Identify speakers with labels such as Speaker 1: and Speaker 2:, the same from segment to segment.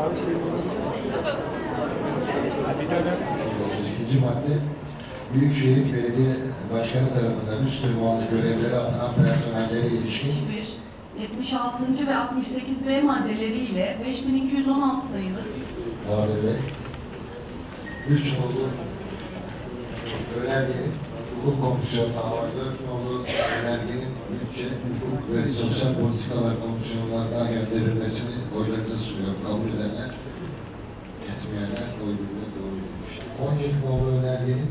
Speaker 1: Abi senin bir dönem
Speaker 2: İkinci madde, Büyükşehir Belediye Başkanı tarafından üst ünvanlı görevlere atanan personellere ilişkin
Speaker 3: 1, 76. ve 68B maddeleriyle 5216 sayılı
Speaker 2: Bey, üç nolu önergenin hukuk komisyonu hava dört nolu bütçe, hukuk ve sosyal politikalar komisyonlarına gönderilmesini oylarınıza sunuyorum. Kabul edenler, etmeyenler oy birliğiyle kabul edilmiştir. 17 nolu önergenin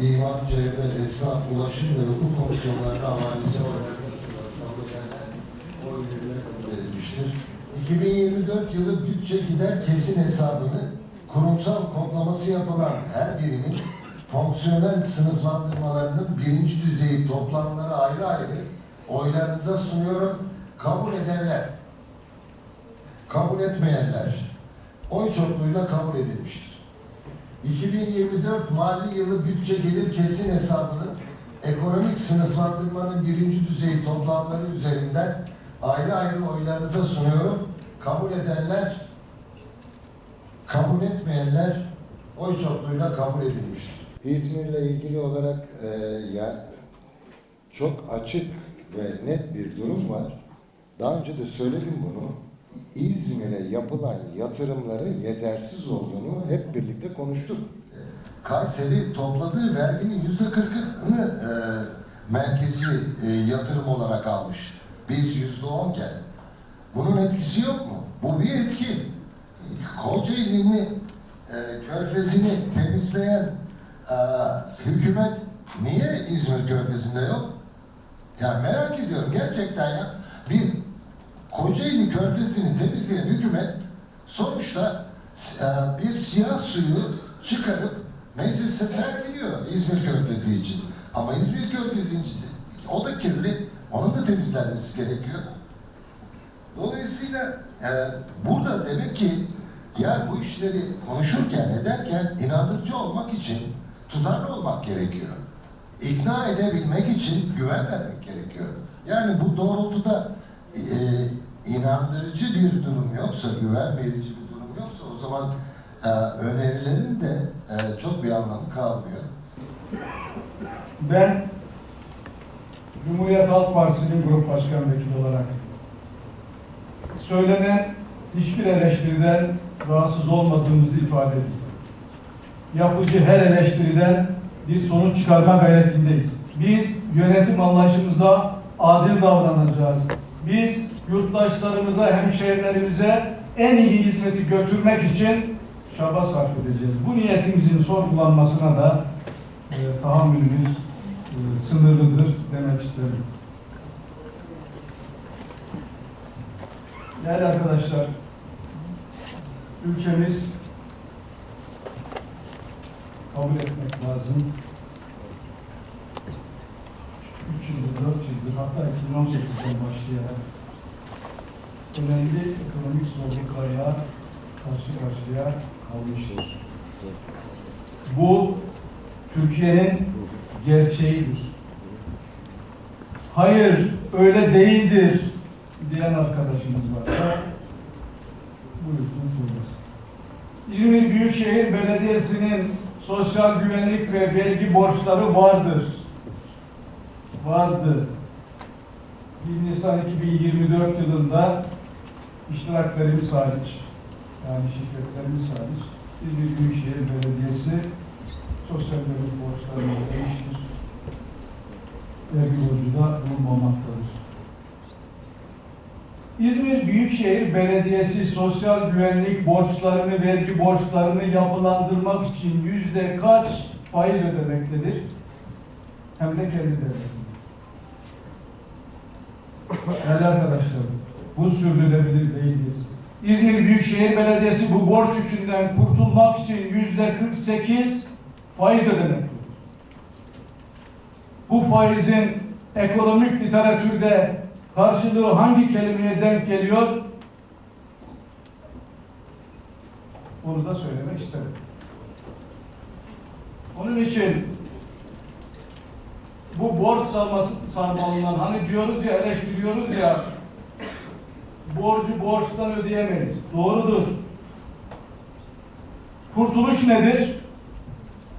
Speaker 2: İmam, Çevre, Esnaf, Ulaşım ve Hukuk Komisyonlarına havalesi oylarınıza sunuyorum. Kabul edenler oy birliğiyle kabul edilmiştir. 2024 yılı bütçe gider kesin hesabını kurumsal kodlaması yapılan her birimin fonksiyonel sınıflandırmalarının birinci düzeyi toplamları ayrı ayrı oylarınıza sunuyorum. Kabul edenler, kabul etmeyenler oy çokluğuyla kabul edilmiştir. 2024 mali yılı bütçe gelir kesin hesabının ekonomik sınıflandırmanın birinci düzeyi toplamları üzerinden ayrı ayrı oylarınıza sunuyorum. Kabul edenler, kabul etmeyenler oy çokluğuyla kabul edilmiştir. İzmir'le ilgili olarak e, ya çok açık ve net bir durum var. Daha önce de söyledim bunu. İzmir'e yapılan yatırımların yetersiz olduğunu hep birlikte konuştuk. Kayseri topladığı verginin yüzde kırkını e, merkezi e, yatırım olarak almış. Biz yüzde onken. Bunun etkisi yok mu? Bu bir etki. Kocaeli'ni, e, körfezini temizleyen e, hükümet niye İzmir körfezinde yok? Ya merak ediyorum gerçekten ya. Bir Kocaeli körfezini temizleyen hükümet sonuçta e, bir siyah suyu çıkarıp meclise sergiliyor İzmir körfezi için. Ama İzmir körfezi için o da kirli. Onun da temizlenmesi gerekiyor. Dolayısıyla e, burada demek ki ya bu işleri konuşurken ederken inandırıcı olmak için tutarlı olmak gerekiyor. İkna edebilmek için güven vermek gerekiyor. Yani bu doğrultuda e, inandırıcı bir durum yoksa, güven verici bir durum yoksa o zaman e, önerilerin de e, çok bir anlamı kalmıyor.
Speaker 4: Ben Cumhuriyet Halk Partisi'nin grup başkan vekili olarak söylenen hiçbir eleştiriden rahatsız olmadığımızı ifade ediyorum. Yapıcı her eleştiriden bir sonuç çıkarma gayretindeyiz. Biz yönetim anlayışımıza adil davranacağız. Biz yurttaşlarımıza, hemşehrilerimize en iyi hizmeti götürmek için çaba sarf edeceğiz. Bu niyetimizin sorgulanmasına da e, tahammülümüz e, sınırlıdır demek isterim. Değerli arkadaşlar, ülkemiz kabul etmek lazım. 3 yıldır, 4 yıldır, hatta 2018'den başlayarak önemli ekonomik zorluklarla karşı karşıya kalmıştır. Bu Türkiye'nin gerçeğidir. Hayır, öyle değildir diyen arkadaşımız varsa buyursun söylesin. İzmir Büyükşehir Belediyesi'nin sosyal güvenlik ve vergi borçları vardır. Vardı. 1 Nisan 2024 yılında iştiraklerimiz hariç, yani şirketlerimiz hariç, İzmir Büyükşehir Belediyesi sosyal güvenlik borçlarını ödemiştir. Vergi borcu da bulunmamaktadır. İzmir Büyükşehir Belediyesi sosyal güvenlik borçlarını, vergi borçlarını yapılandırmak için yüzde kaç faiz ödemektedir? Hem de kendi devletinde. Değerli arkadaşlar, bu sürdürülebilir değildir. İzmir Büyükşehir Belediyesi bu borç yükünden kurtulmak için yüzde 48 faiz ödemektedir. Bu faizin ekonomik literatürde karşılığı hangi kelimeye denk geliyor? Onu da söylemek isterim. Onun için bu borç sarması sarmalından hani diyoruz ya eleştiriyoruz ya borcu borçtan ödeyemeyiz. Doğrudur. kurtuluş nedir?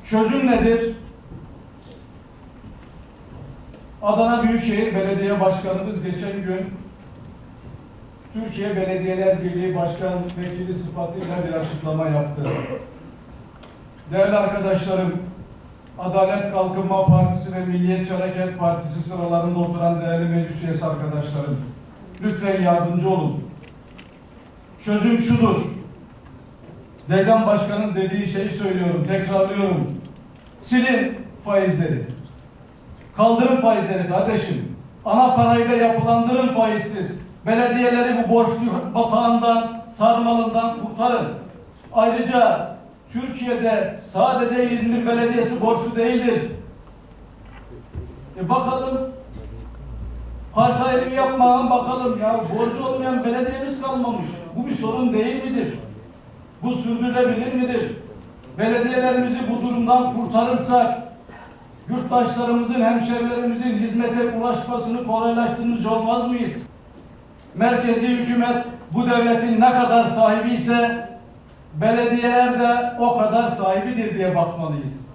Speaker 4: Çözüm nedir? Adana Büyükşehir Belediye Başkanımız geçen gün Türkiye Belediyeler Birliği Başkan Vekili sıfatıyla bir açıklama yaptı. Değerli arkadaşlarım, Adalet Kalkınma Partisi ve Milliyetçi Hareket Partisi sıralarında oturan değerli meclis üyesi arkadaşlarım, lütfen yardımcı olun. Çözüm şudur. Devlet Başkan'ın dediği şeyi söylüyorum, tekrarlıyorum. Silin faizleri. Kaldırın faizleri kardeşim. Ana parayla yapılandırın faizsiz. Belediyeleri bu borçlu batağından, sarmalından kurtarın. Ayrıca Türkiye'de sadece İzmir Belediyesi borçlu değildir. E bakalım parti ayrımı yapmadan bakalım ya borcu olmayan belediyemiz kalmamış. Bu bir sorun değil midir? Bu sürdürülebilir midir? Belediyelerimizi bu durumdan kurtarırsak yurttaşlarımızın, hemşerilerimizin hizmete ulaşmasını kolaylaştırmış olmaz mıyız? Merkezi hükümet bu devletin ne kadar sahibi ise belediyeler de o kadar sahibidir diye bakmalıyız.